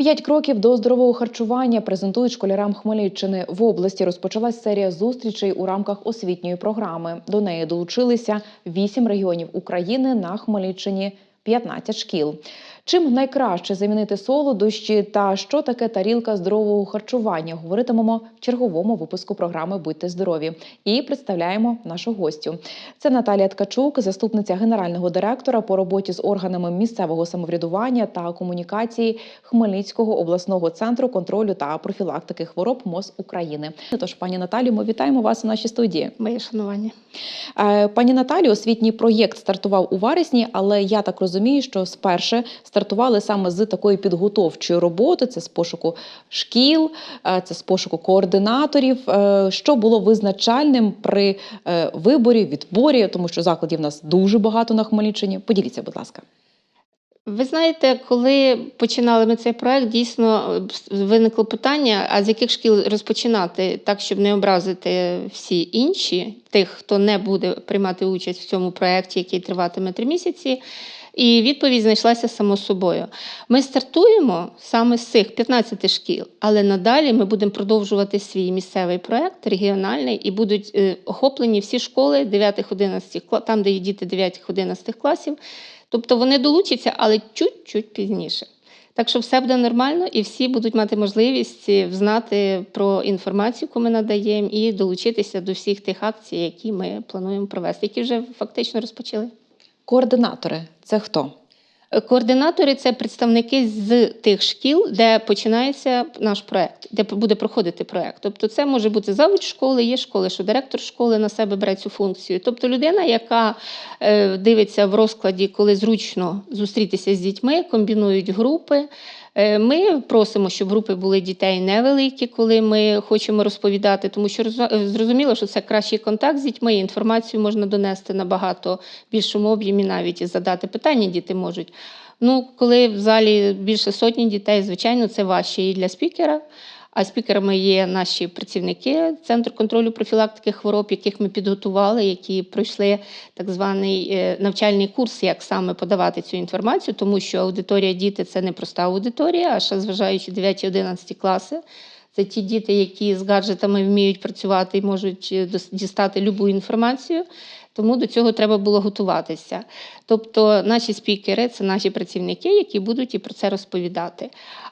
П'ять кроків до здорового харчування презентують школярам Хмельниччини. В області розпочалась серія зустрічей у рамках освітньої програми. До неї долучилися вісім регіонів України на Хмельниччині. 15 шкіл. Чим найкраще замінити солодощі та що таке тарілка здорового харчування, говоритимемо в черговому випуску програми Будьте здорові і представляємо нашу гостю. Це Наталія Ткачук, заступниця генерального директора по роботі з органами місцевого самоврядування та комунікації Хмельницького обласного центру контролю та профілактики хвороб МОЗ України. Тож, пані Наталію, ми вітаємо вас у нашій студії. Моє шанування. Е, Пані Наталі, освітній проєкт стартував у вересні, але я так розумію, що сперше стартували саме з такої підготовчої роботи: це з пошуку шкіл, е, це з пошуку координаторів. Е, Що було визначальним при е, виборі, відборі, тому що закладів у нас дуже багато на Хмельниччині. Поділіться, будь ласка. Ви знаєте, коли починали ми цей проект, дійсно виникло питання: а з яких шкіл розпочинати, так, щоб не образити всі інші, тих, хто не буде приймати участь в цьому проєкті, який триватиме три місяці. І відповідь знайшлася само собою. Ми стартуємо саме з цих 15 шкіл, але надалі ми будемо продовжувати свій місцевий проект регіональний і будуть е, охоплені всі школи 9-11 там, де є діти 9-11 класів. Тобто вони долучаться, але чуть-чуть пізніше. Так що все буде нормально, і всі будуть мати можливість е, знати про інформацію, яку ми надаємо, і долучитися до всіх тих акцій, які ми плануємо провести, які вже фактично розпочали. Координатори це хто? Координатори це представники з тих шкіл, де починається наш проект, де буде проходити проект. Тобто, це може бути завуч школи, є школи, що директор школи на себе бере цю функцію. Тобто, людина, яка е, дивиться в розкладі, коли зручно зустрітися з дітьми, комбінують групи. Е, Ми просимо, щоб групи були дітей невеликі, коли ми хочемо розповідати, тому що роз- зрозуміло, що це кращий контакт з дітьми. Інформацію можна донести набагато більшому об'ємі, навіть і задати питання діти можуть. Ну, коли в залі більше сотні дітей, звичайно, це важче і для спікера. А спікерами є наші працівники Центру контролю профілактики хвороб, яких ми підготували, які пройшли так званий е, навчальний курс, як саме подавати цю інформацію, тому що аудиторія діти це не проста аудиторія, а ще зважаючи 9-11 класи. Це ті діти, які з гаджетами вміють працювати і можуть е, дістати любу інформацію. Тому до цього треба було готуватися. Тобто, наші спікери це наші працівники, які будуть і про це розповідати.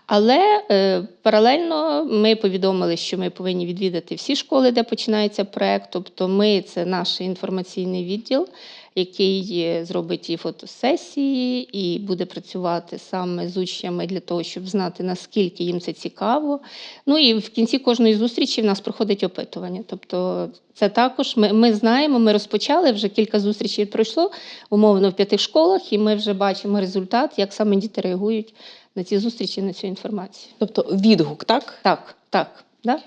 Але е, паралельно ми повідомили, що ми повинні відвідати всі школи, де починається проект. Тобто, ми це наш інформаційний відділ, який е, зробить і фотосесії, і буде працювати саме з учнями для того, щоб знати наскільки їм це цікаво. Ну і в кінці кожної зустрічі в нас проходить опитування. Тобто, це також ми, ми знаємо, ми розпочали вже кілька зустрічей пройшло умовно в п'яти школах, і ми вже бачимо результат, як саме діти реагують на ці зустрічі, на цю інформацію. Тобто відгук, так? Так, так. Да?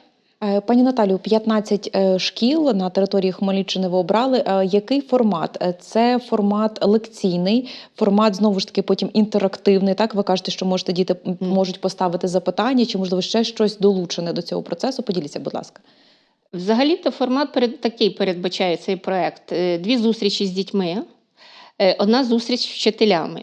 Е, Пані Наталію, 15 е, шкіл на території Хмельниччини ви обрали. Е, Який формат? Це формат лекційний, формат знову ж таки потім інтерактивний. Так, ви кажете, що можете діти можуть поставити запитання, чи можливо ще щось долучене до цього процесу. Поділіться, будь ласка. Взагалі-то формат перед, такий передбачає цей проект: дві зустрічі з дітьми, одна зустріч з вчителями.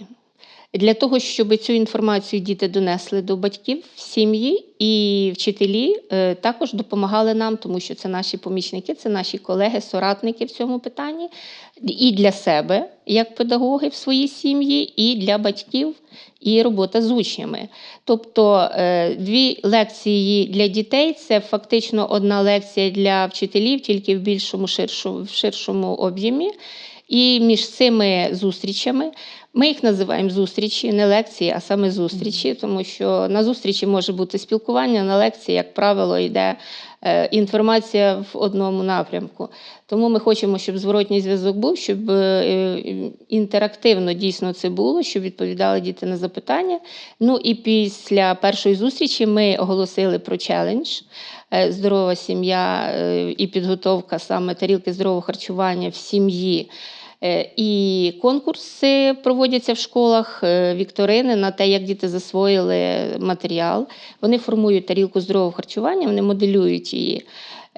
Для того, щоб цю інформацію діти донесли до батьків, сім'ї і вчителі е, також допомагали нам, тому що це наші помічники, це наші колеги, соратники в цьому питанні, і для себе, як педагоги в своїй сім'ї, і для батьків, і робота з учнями. Тобто е, дві лекції для дітей це фактично одна лекція для вчителів, тільки в більшому ширшому, в ширшому об'ємі. І між цими зустрічами ми їх називаємо зустрічі, не лекції, а саме зустрічі, тому що на зустрічі може бути спілкування, на лекції, як правило, йде е, інформація в одному напрямку. Тому ми хочемо, щоб зворотній зв'язок був, щоб е, інтерактивно дійсно це було, щоб відповідали діти на запитання. Ну і після першої зустрічі ми оголосили про челендж. е, Здорова сім'я е, і підготовка саме тарілки здорового харчування в сім'ї. Е, І конкурси проводяться в школах, е, вікторини на те, як діти засвоїли матеріал. Вони формують тарілку здорового харчування, вони моделюють її.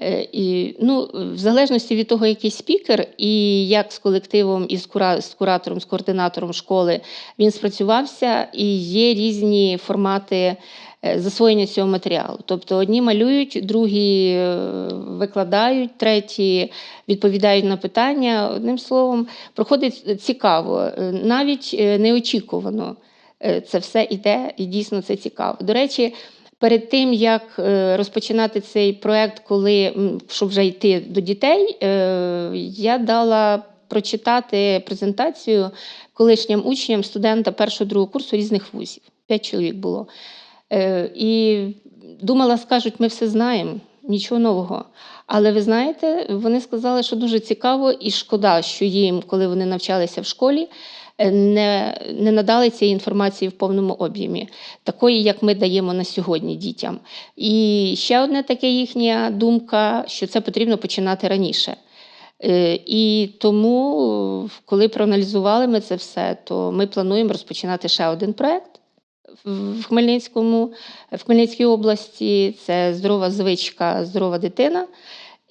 Е, І, ну, в залежності від того, який спікер, і як з колективом, і з, кура, з куратором, з координатором школи він спрацювався, і є різні формати засвоєння цього матеріалу. Тобто одні малюють, другі е, викладають, треті відповідають на питання. Одним словом, проходить цікаво, е, навіть е, неочікувано. Е, Це все іде, і дійсно це цікаво. До речі, перед тим як е, розпочинати цей проект, коли щоб вже йти до дітей, е, я дала прочитати презентацію колишнім учням студента першого другого курсу різних вузів. П'ять чоловік було. Е, І думала, скажуть, ми все знаємо, нічого нового. Але ви знаєте, вони сказали, що дуже цікаво і шкода, що їм, коли вони навчалися в школі, е, не, не надали цієї інформації в повному об'ємі, такої, як ми даємо на сьогодні дітям. І ще одна така їхня думка, що це потрібно починати раніше. Е, І тому, коли проаналізували ми це все, то ми плануємо розпочинати ще один проект в Хмельницькому, в Хмельницькій області. Це здорова звичка, здорова дитина.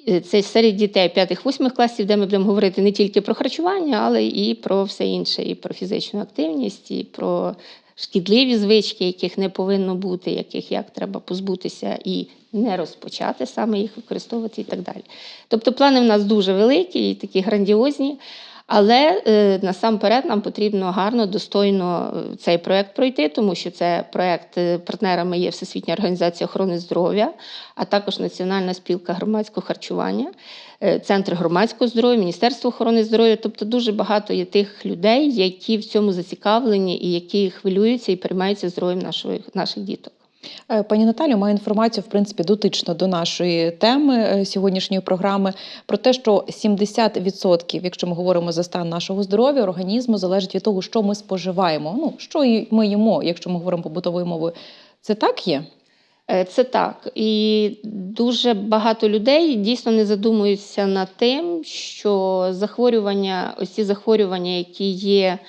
Е, Це серед дітей 5-8 класів, де ми будемо говорити не тільки про харчування, але і про все інше, і про фізичну активність, і про шкідливі звички, яких не повинно бути, яких як треба позбутися і не розпочати саме їх використовувати і так далі. Тобто плани в нас дуже великі і такі грандіозні. Але е, насамперед нам потрібно гарно, достойно е, цей проект пройти, тому що це проект е, партнерами є Всесвітня організація охорони здоров'я, а також Національна спілка громадського харчування, е, Центр громадського здоров'я, Міністерство охорони здоров'я. Тобто дуже багато є тих людей, які в цьому зацікавлені і які хвилюються і переймаються здоров'ям нашої, наших діток. Е, Пані Наталю має інформацію, в принципі, дотично до нашої теми е, сьогоднішньої програми про те, що 70%, якщо ми говоримо за стан нашого здоров'я, організму залежить від того, що ми споживаємо. Ну що ми їмо, якщо ми говоримо побутовою мовою. Це так є? Е, Це так. І дуже багато людей дійсно не задумуються над тим, що захворювання, ось ці захворювання, які є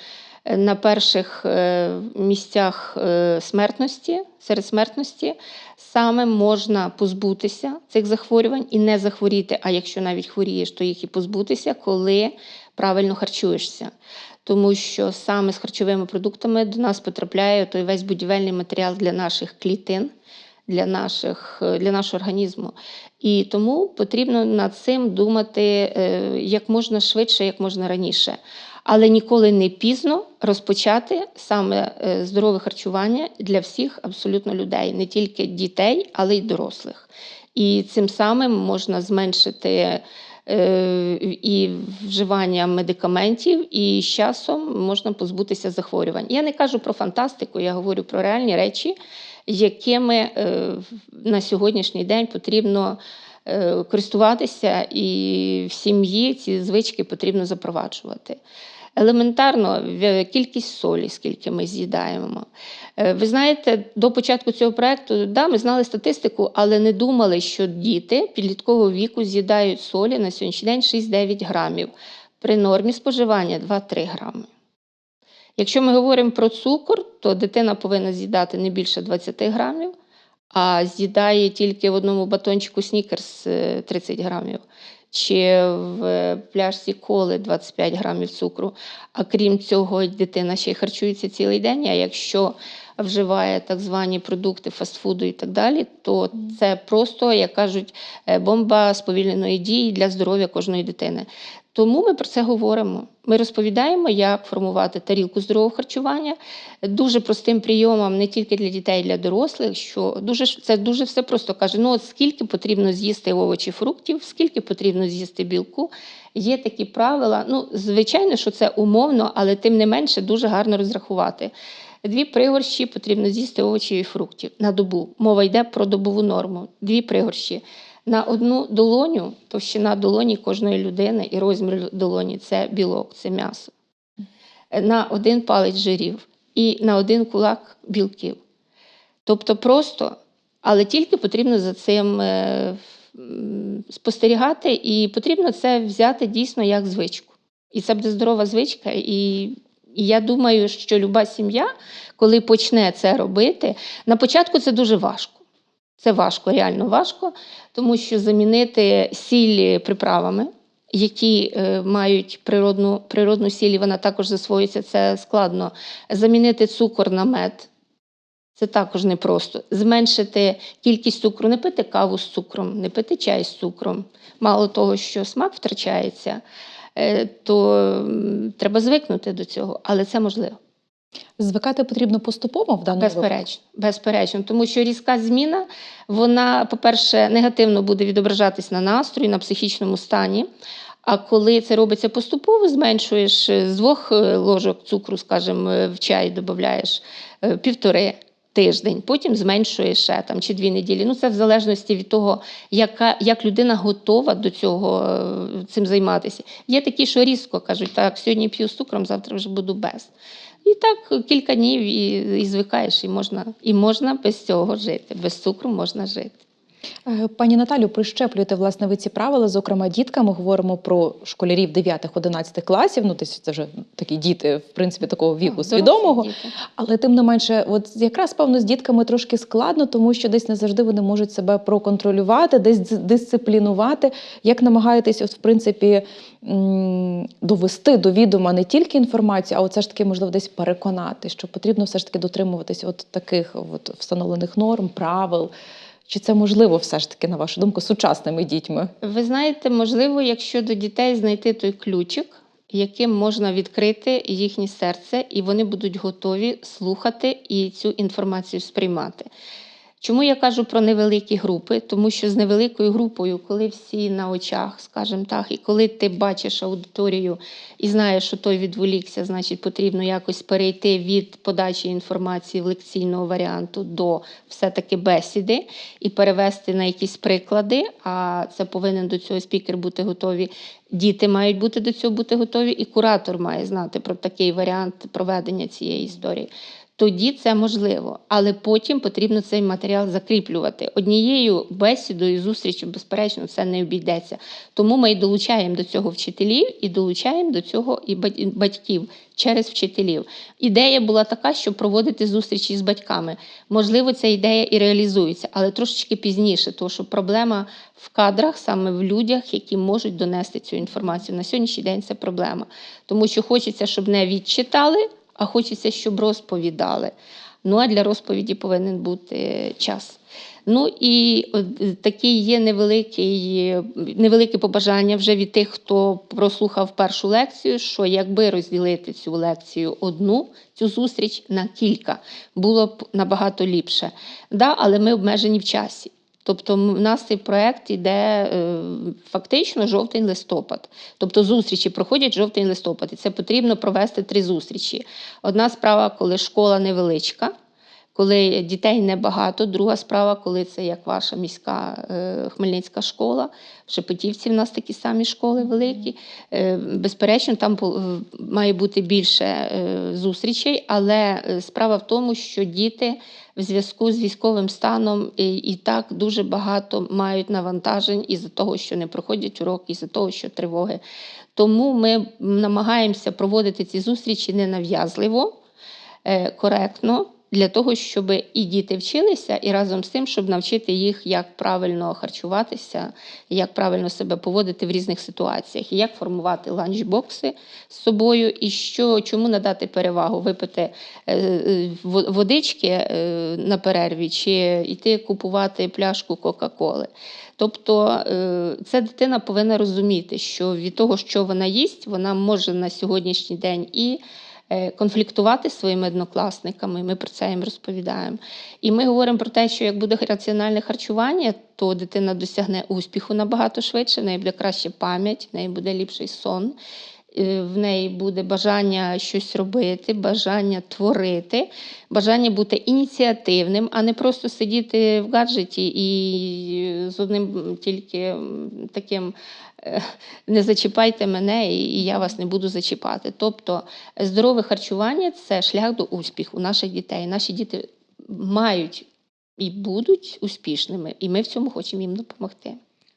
на перших е, місцях е, смертності, серед смертності, саме можна позбутися цих захворювань і не захворіти. А якщо навіть хворієш, то їх і позбутися, коли правильно харчуєшся. Тому що саме з харчовими продуктами до нас потрапляє той весь будівельний матеріал для наших клітин для, наших, е, для нашого організму. І тому потрібно над цим думати як можна швидше, як можна раніше. Але ніколи не пізно розпочати саме е, здорове харчування для всіх абсолютно людей, не тільки дітей, але й дорослих. І цим самим можна зменшити е, і вживання медикаментів, і з часом можна позбутися захворювань. Я не кажу про фантастику, я говорю про реальні речі, якими е, на сьогоднішній день потрібно користуватися, і в сім'ї ці звички потрібно запроваджувати. Елементарно, кількість солі, скільки ми з'їдаємо. Е, Ви знаєте, до початку цього проекту да, ми знали статистику, але не думали, що діти підліткового віку з'їдають солі на сьогоднішній день 6-9 грамів. При нормі споживання 2-3 грами. Якщо ми говоримо про цукор, то дитина повинна з'їдати не більше 20 грамів, а з'їдає тільки в одному батончику снікерс е, 30 грамів, чи в е, пляшці коли 25 грамів цукру. А крім цього, дитина ще й харчується цілий день. А якщо вживає так звані продукти фастфуду і так далі, то це просто, як кажуть, е, бомба сповільненої дії для здоров'я кожної дитини. Тому ми про це говоримо. Ми розповідаємо, як формувати тарілку здорового харчування дуже простим прийомом не тільки для дітей, для дорослих. Що дуже це дуже все просто каже: ну от скільки потрібно з'їсти овочів, фруктів, скільки потрібно з'їсти білку. Є такі правила. Ну, звичайно, що це умовно, але тим не менше дуже гарно розрахувати. Дві пригорщі потрібно з'їсти овочів і фруктів на добу. Мова йде про добову норму. Дві пригорщі. На одну долоню, товщина долоні кожної людини і розмір долоні це білок, це м'ясо. На один палець жирів і на один кулак білків. Тобто просто, але тільки потрібно за цим е, спостерігати, і потрібно це взяти дійсно як звичку. І це буде здорова звичка. І, і я думаю, що люба сім'я, коли почне це робити, на початку це дуже важко. Це важко, реально важко, тому що замінити сіль приправами, які е, мають природну, природну сіль, і вона також засвоюється, це складно. Замінити цукор на мед Це також непросто. Зменшити кількість цукру, не пити каву з цукром, не пити чай з цукром. Мало того, що смак втрачається, то треба звикнути до цього, але це можливо. Звикати потрібно поступово в даному випадку? Безперечно, безперечно, тому що різка зміна, вона, по-перше, негативно буде відображатись на настрої, на психічному стані. А коли це робиться поступово, зменшуєш е, з двох е, ложок цукру, скажімо, е, в чай додаєш півтори тиждень, потім зменшує ще там чи дві неділі. Ну це в залежності від того, яка як людина готова до цього е, цим займатися. Є такі, що різко кажуть, так сьогодні п'ю з цукром, завтра вже буду без. І так кілька днів і, і звикаєш, і можна, і можна без цього жити. Без цукру можна жити. Е, Пані Наталю, прищеплюєте власне ви ці правила, зокрема діткам. Ми говоримо про школярів 9-11 класів. Ну, це вже такі діти, в принципі, такого віку Ну, свідомого. Але тим не менше, от якраз певно з дітками трошки складно, тому що десь не завжди вони можуть себе проконтролювати, десь дисциплінувати. Як намагаєтесь, от в принципі, довести до відома не тільки інформацію, а от все ж таки, можливо, десь переконати, що потрібно все ж таки дотримуватись от таких от встановлених норм, правил. Чи це можливо все ж таки, на вашу думку, сучасними дітьми? Ви знаєте, можливо, якщо до дітей знайти той ключик, яким можна відкрити їхнє серце, і вони будуть готові слухати і цю інформацію сприймати. Чому я кажу про невеликі групи? Тому що з невеликою групою, коли всі на очах, скажімо так, і коли ти бачиш аудиторію і знаєш, що той відволікся, значить потрібно якось перейти від подачі інформації в лекційного варіанту до все-таки бесіди і перевести на якісь приклади. А це повинен до цього спікер бути готові. Діти мають бути до цього бути готові, і куратор має знати про такий варіант проведення цієї історії. Тоді це можливо, але потім потрібно цей матеріал закріплювати. Однією бесідою, зустрічю, безперечно, це не обійдеться. Тому ми і долучаємо до цього вчителів, і долучаємо до цього і батьків через вчителів. Ідея була така, щоб проводити зустрічі з батьками. Можливо, ця ідея і реалізується, але трошечки пізніше, тому що проблема в кадрах, саме в людях, які можуть донести цю інформацію. На сьогоднішній день це проблема, тому що хочеться, щоб не відчитали а хочеться, щоб розповідали. Ну а для розповіді повинен бути час. Ну і е, такий є невеликий, невелике побажання вже від тих, хто прослухав першу лекцію, що якби розділити цю лекцію одну, цю зустріч на кілька, було б набагато ліпше. Да, але ми обмежені в часі. Тобто в нас цей проект іде е, фактично жовтень-листопад. Тобто зустрічі проходять жовтень-листопад. І це потрібно провести три зустрічі. Одна справа, коли школа невеличка, коли дітей небагато. Друга справа, коли це як ваша міська е, Хмельницька школа. В Шепетівці в нас такі самі школи великі. Е, безперечно, там має бути більше е, зустрічей, але справа в тому, що діти в зв'язку з військовим станом і, і так дуже багато мають навантажень із-за того, що не проходять уроки, із-за того, що тривоги. Тому ми намагаємося проводити ці зустрічі ненав'язливо, коректно, для того, щоб і діти вчилися, і разом з тим, щоб навчити їх, як правильно харчуватися, як правильно себе поводити в різних ситуаціях, і як формувати ланчбокси з собою, і що, чому надати перевагу випити е, е, водички е, на перерві, чи йти купувати пляшку Кока-Коли. Тобто ця дитина повинна розуміти, що від того, що вона їсть, вона може на сьогоднішній день і конфліктувати зі своїми однокласниками. Ми про це їм розповідаємо. І ми говоримо про те, що як буде раціональне харчування, то дитина досягне успіху набагато швидше, в неї буде краща пам'ять, в неї буде ліпший сон. е, В неї буде бажання щось робити, бажання творити, бажання бути ініціативним, а не просто сидіти в гаджеті і з одним тільки таким е, не зачіпайте мене, і я вас не буду зачіпати. Тобто здорове харчування це шлях до успіху наших дітей. Наші діти мають і будуть успішними, і ми в цьому хочемо їм допомогти.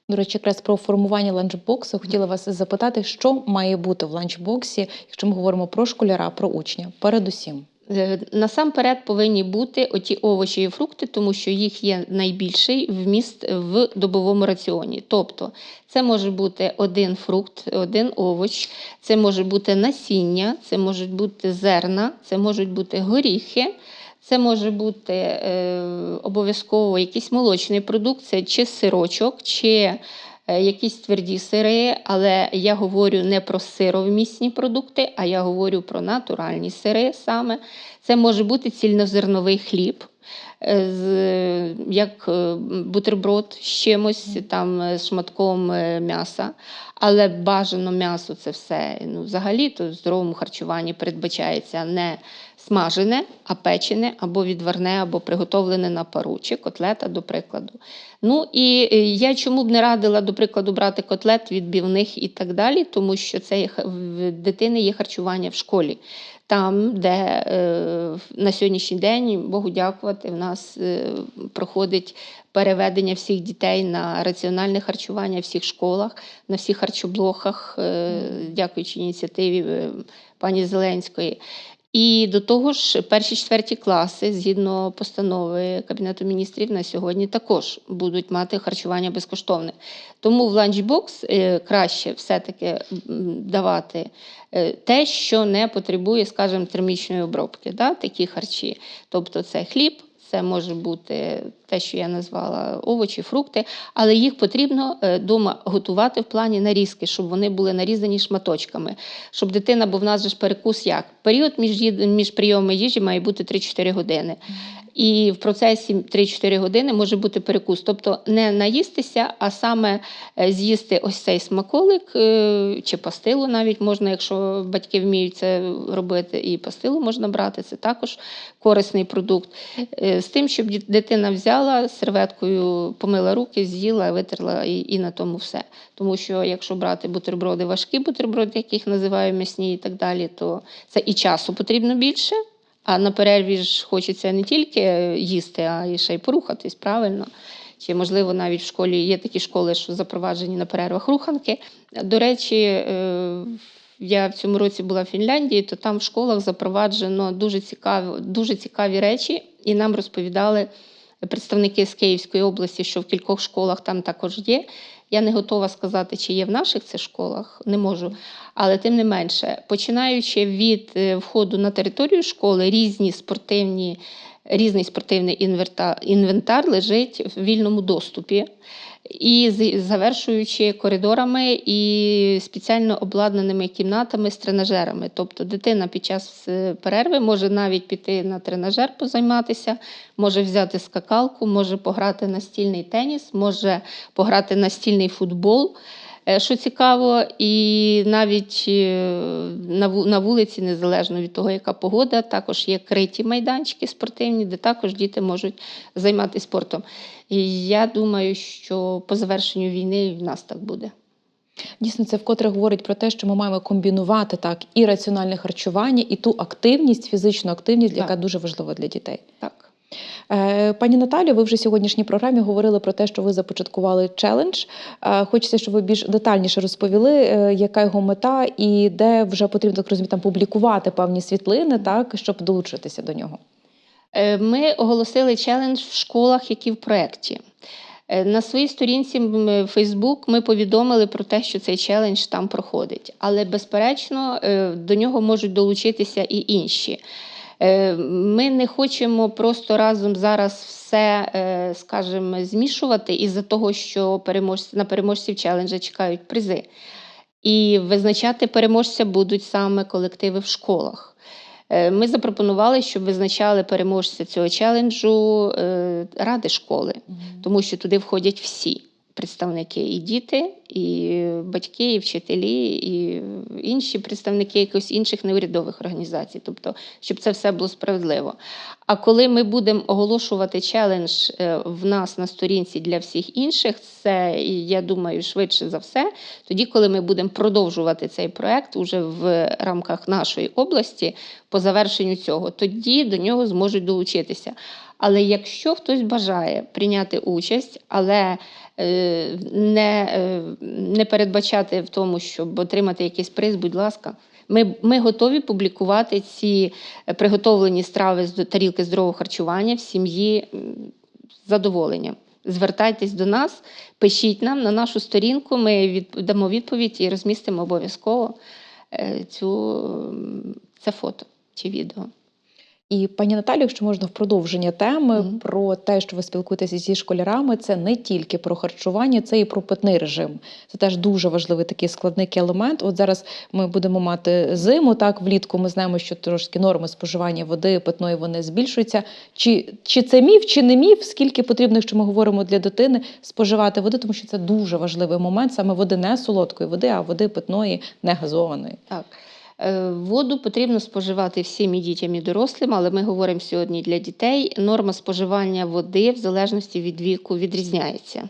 До речі, якраз про формування ланчбоксу хотіла вас запитати, що має бути в ланчбоксі, якщо ми говоримо про школяра, про учня, передусім. Е, Насамперед повинні бути оті овочі і фрукти, тому що їх є найбільший вміст в добовому раціоні. Тобто це може бути один фрукт, один овоч, це може бути насіння, це можуть бути зерна, це можуть бути горіхи, Це може бути е, обов'язково якийсь молочний продукт, це чи сирочок, чи якісь тверді сири, але я говорю не про сировмісні продукти, а я говорю про натуральні сири саме. Це може бути цільнозерновий хліб. Як е, бутерброд з чимось, там е, з шматком е, м'яса, але бажано м'ясо це все ну, взагалі то в здоровому харчуванні передбачається не смажене, а печене, або відварне, або приготовлене на пару, чи котлета, до прикладу. Ну і я чому б не радила, до прикладу, брати котлет відбивних і так далі, тому що це є, в дитини є харчування в школі. Там, де е, на сьогоднішній день, Богу дякувати, в нас е, проходить переведення всіх дітей на раціональне харчування в всіх школах, на всіх харчоблоках, е, дякуючи ініціативі пані Зеленської. І до того ж, перші четверті класи, згідно постанови Кабінету міністрів, на сьогодні також будуть мати харчування безкоштовне. Тому в ланчбокс е, краще все-таки давати е, те, що не потребує, скажімо, термічної обробки, да, такі харчі. Тобто це хліб, це може бути те, що я назвала овочі, фрукти, але їх потрібно вдома готувати в плані нарізки, щоб вони були нарізані шматочками. Щоб дитина, бо в нас же ж перекус як? Період між, між прийомами їжі має бути 3-4 години. І в процесі 3-4 години може бути перекус. Тобто не наїстися, а саме е, з'їсти ось цей смаколик е, чи пастилу навіть можна, якщо батьки вміють це робити, і пастилу можна брати, це також корисний продукт. Е, З тим, щоб дитина взяла серветкою, помила руки, з'їла, витерла і, і на тому все. Тому що якщо брати бутерброди, важкі бутерброди, яких називаю м'ясні і так далі, то це і часу потрібно більше. А на перерві ж хочеться не тільки їсти, а і ще й порухатись правильно. Чи, можливо, навіть в школі є такі школи, що запроваджені на перервах руханки. До речі, е, я в цьому році була в Фінляндії, то там в школах запроваджено дуже цікаві, дуже цікаві речі, і нам розповідали представники з Київської області, що в кількох школах там також є. Я не готова сказати, чи є в наших цих школах, не можу. Але тим не менше, починаючи від е, входу на територію школи, різні спортивні, різний спортивний інвентар лежить в вільному доступі. І завершуючи коридорами і спеціально обладнаними кімнатами з тренажерами. Тобто дитина під час е, перерви може навіть піти на тренажер позайматися, може взяти скакалку, може пограти настільний теніс, може пограти настільний футбол. Е, Що цікаво, і навіть е, на вулиці, незалежно від того, яка погода, також є криті майданчики спортивні, де також діти можуть займатися спортом. І я думаю, що по завершенню війни в нас так буде. Дійсно, це вкотре говорить про те, що ми маємо комбінувати так і раціональне харчування, і ту активність, фізичну активність, Так. яка дуже важлива для дітей. Так. Е, Пані Наталю, ви вже в сьогоднішній програмі говорили про те, що ви започаткували челендж. Е, Хочеться, щоб ви більш детальніше розповіли, е, яка його мета і де вже потрібно так розумію, там публікувати певні світлини, так щоб долучитися до нього. Ми оголосили челендж в школах, які в проєкті. На своїй сторінці м, Facebook ми повідомили про те, що цей челендж там проходить. Але, безперечно, до нього можуть долучитися і інші. Е, Ми не хочемо просто разом зараз все, е, скажімо, змішувати із-за того, що переможці, на переможців челенджа чекають призи. І визначати переможця будуть саме колективи в школах. Е, Ми запропонували, щоб визначали переможця цього челенджу ради школи, тому що туди входять всі представники, і діти, і батьки, і вчителі, і інші представники якихось інших неурядових організацій, тобто, щоб це все було справедливо. А коли ми будемо оголошувати челендж е, в нас на сторінці для всіх інших, це я думаю, швидше за все, тоді, коли ми будемо продовжувати цей проект уже в рамках нашої області по завершенню цього, тоді до нього зможуть долучитися. Але якщо хтось бажає прийняти участь, але е, не, е, не передбачати в тому, щоб отримати якийсь приз, будь ласка. Ми, ми готові публікувати ці е, приготовлені страви з тарілки здорового харчування в сім'ї з задоволенням. Звертайтесь до нас, пишіть нам на нашу сторінку, ми від, дамо відповідь і розмістимо обов'язково цю, це фото чи відео. І пані Наталі, якщо можна в продовження теми Мгм. про те, що ви спілкуєтеся зі школярами, це не тільки про харчування, це і про питний режим. Це теж дуже важливий такий складний елемент. От зараз ми будемо мати зиму. Так, влітку ми знаємо, що трошки норми споживання води питної вони збільшуються. Чи, чи це міф, чи не міф? Скільки потрібно, якщо ми говоримо для дитини, споживати води, тому що це дуже важливий момент саме води не солодкої води, а води питної, не газованої. Так. Е, Воду потрібно споживати всім і дітям і дорослим, але ми говоримо сьогодні для дітей. Норма споживання води в залежності від віку відрізняється.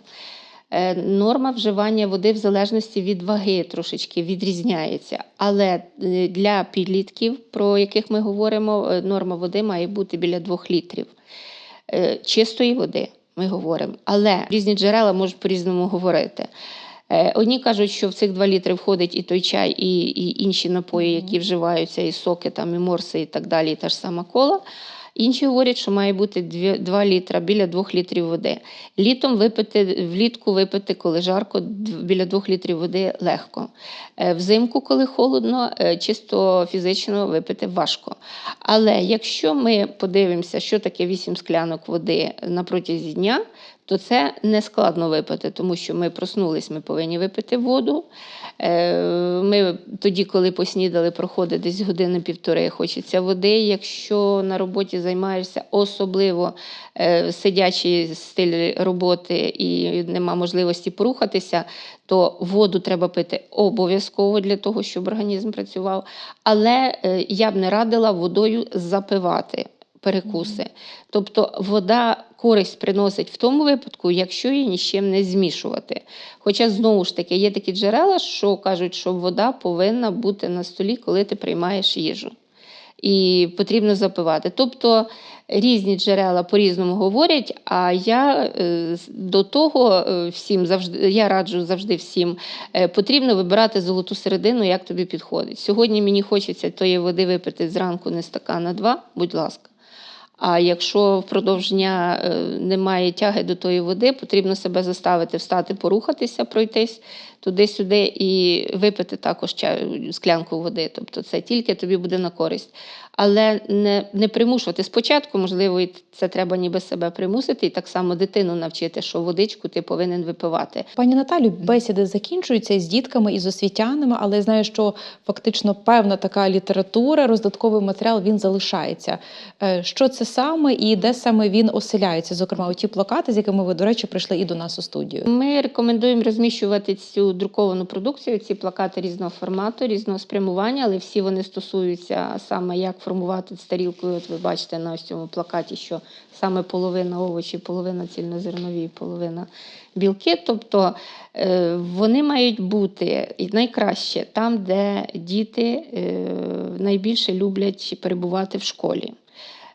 Е, Норма вживання води в залежності від ваги трошечки відрізняється. Але е, для підлітків, про яких ми говоримо, норма води має бути біля 2 літрів. Чистої води ми говоримо. Але різні джерела можуть по-різному говорити. Е, Одні кажуть, що в цих 2 літри входить і той чай, і, і інші напої, які вживаються, і соки, там, і морси, і так далі, і та ж сама кола. Інші говорять, що має бути 2 літра біля 2 літрів води. Літом випити, влітку випити, коли жарко, біля 2 літрів води легко. Е, Взимку, коли холодно, е, чисто фізично випити важко. Але якщо ми подивимося, що таке 8 склянок води на протязі дня, то це не складно випити, тому що ми проснулись, ми повинні випити воду. Е, Ми тоді, коли поснідали, проходить десь години півтори, хочеться води. Якщо на роботі займаєшся особливо е, сидячий стиль роботи і нема можливості порухатися, то воду треба пити обов'язково для того, щоб організм працював. Але е, я б не радила водою запивати перекуси. Тобто вода користь приносить в тому випадку, якщо її ні з чим не змішувати. Хоча знову ж таки є такі джерела, що кажуть, що вода повинна бути на столі, коли ти приймаєш їжу. І потрібно запивати. Тобто різні джерела по-різному говорять, а я е, до того е, всім завжди я раджу завжди всім е, потрібно вибирати золоту середину, як тобі підходить. Сьогодні мені хочеться тої води випити зранку не стакана два, будь ласка. А якщо впродовж дня е, немає тяги до тої води, потрібно себе заставити встати, порухатися, пройтись туди-сюди і випити також склянку води. Тобто це тільки тобі буде на користь. Але не, не примушувати. Спочатку, можливо, і це треба ніби себе примусити, і так само дитину навчити, що водичку ти повинен випивати. Пані Наталю, бесіди закінчуються з дітками і з освітянами, але я знаю, що фактично певна така література, роздатковий матеріал він залишається. Е, Що це саме і де саме він оселяється? Зокрема, у ті плакати, з якими ви, до речі, прийшли і до нас у студію. Ми рекомендуємо розміщувати цю друковану продукцію, ці плакати різного формату, різного спрямування, але всі вони стосуються саме як формувати з тарілкою. От ви бачите на ось цьому плакаті, що саме половина овочів, половина цільнозернові, половина білки. Тобто е, вони мають бути найкраще там, де діти е, найбільше люблять перебувати в школі.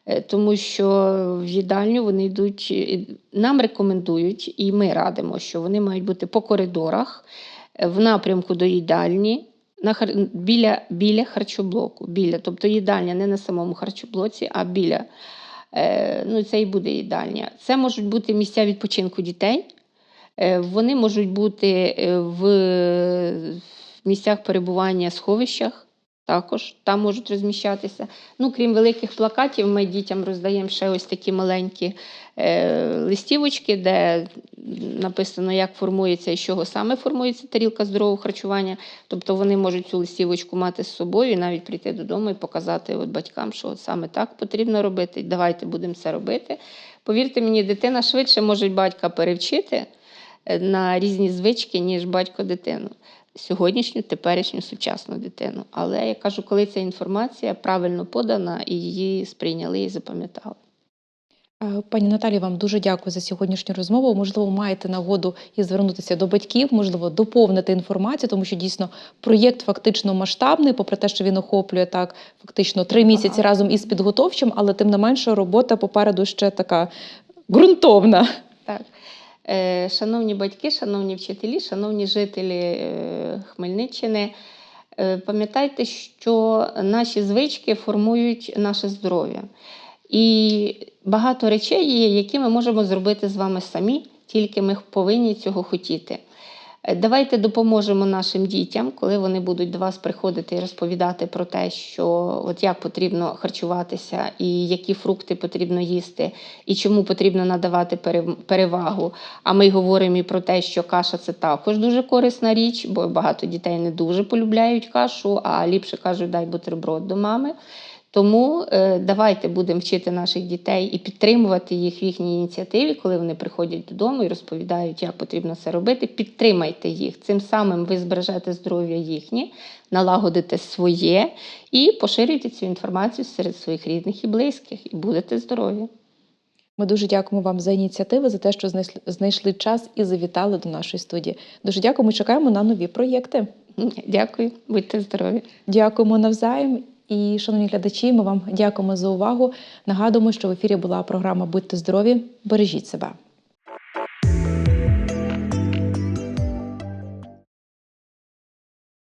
Е, Тому що в їдальню вони йдуть, нам рекомендують, і ми радимо, що вони мають бути по коридорах, в напрямку до їдальні, на хар... біля, біля харчоблоку. Біля. Тобто їдальня не на самому харчоблоці, а біля. Е, ну, це і буде їдальня. Це можуть бути місця відпочинку дітей. Е, Вони можуть бути е, в місцях перебування сховищах. Також там можуть розміщатися. Ну, крім великих плакатів, ми дітям роздаємо ще ось такі маленькі е, листівочки, де написано, як формується і з чого саме формується тарілка здорового харчування. Тобто вони можуть цю листівочку мати з собою і навіть прийти додому і показати от батькам, що от саме так потрібно робити. Давайте будемо це робити. Повірте мені, дитина швидше може батька перевчити е, на різні звички, ніж батько дитину. Сьогоднішню, теперішню, сучасну дитину. Але я кажу, коли ця інформація правильно подана і її сприйняли і запам'ятали. Е, Пані Наталі, вам дуже дякую за сьогоднішню розмову. Можливо, маєте нагоду і звернутися до батьків, можливо, доповнити інформацію, тому що дійсно проєкт фактично масштабний, попри те, що він охоплює так фактично три місяці Ага. разом із підготовчим, але тим не менше робота попереду ще така ґрунтовна. Так. Е, Шановні батьки, шановні вчителі, шановні жителі е, Хмельниччини, е, пам'ятайте, що наші звички формують наше здоров'я. І багато речей є, які ми можемо зробити з вами самі, тільки ми повинні цього хотіти. Е, Давайте допоможемо нашим дітям, коли вони будуть до вас приходити і розповідати про те, що от як потрібно харчуватися, і які фрукти потрібно їсти, і чому потрібно надавати перевагу. А ми говоримо і про те, що каша це також дуже корисна річ, бо багато дітей не дуже полюбляють кашу, а ліпше кажуть, дай бутерброд до мами. Тому е, давайте будемо вчити наших дітей і підтримувати їх в їхній ініціативі, коли вони приходять додому і розповідають, як потрібно це робити. Підтримайте їх. Цим самим ви збережете здоров'я їхнє, налагодите своє і поширюйте цю інформацію серед своїх рідних і близьких, і будете здорові. Ми дуже дякуємо вам за ініціативи, за те, що знайшли- знайшли час і завітали до нашої студії. Дуже дякуємо. Чекаємо на нові проєкти. Дякую, будьте здорові. Дякуємо навзаєм. І, шановні глядачі, ми вам дякуємо за увагу. Нагадуємо, що в ефірі була програма Будьте здорові, бережіть себе.